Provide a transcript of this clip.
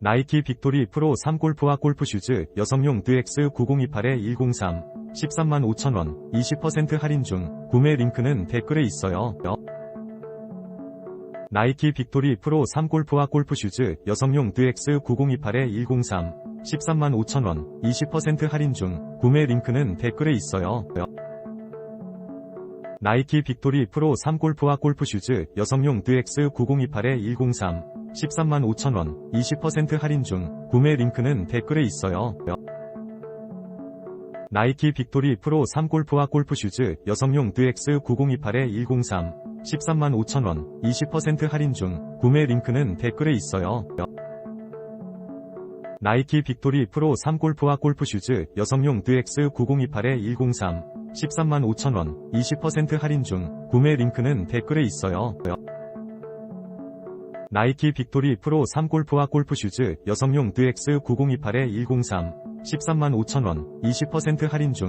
나이키 빅토리 프로 3 골프와 골프슈즈 여성용 드엑스 9028-103 13만 5천원 20% 할인 중 구매 링크는 댓글에 있어요. 나이키 빅토리 프로 3 골프와 골프슈즈 여성용 드엑스 9028-103 13만 5천원 20% 할인 중 구매 링크는 댓글에 있어요. 나이키 빅토리 프로 3 골프와 골프슈즈 여성용 드엑스 9028-103 13만 5천원 20% 할인 중 구매 링크는 댓글에 있어요. 나이키 빅토리 프로 3골프와 골프슈즈 여성용 드엑스 9028-103 13만 5천원 20% 할인 중 구매 링크는 댓글에 있어요. 나이키 빅토리 프로 3골프와 골프슈즈 여성용 드엑스 9028-103 13만 5천원 20% 할인 중 구매 링크는 댓글에 있어요. 나이키 빅토리 프로 3 골프와 골프슈즈 여성용 드엑스 9028-103 13만 5천원 20% 할인 중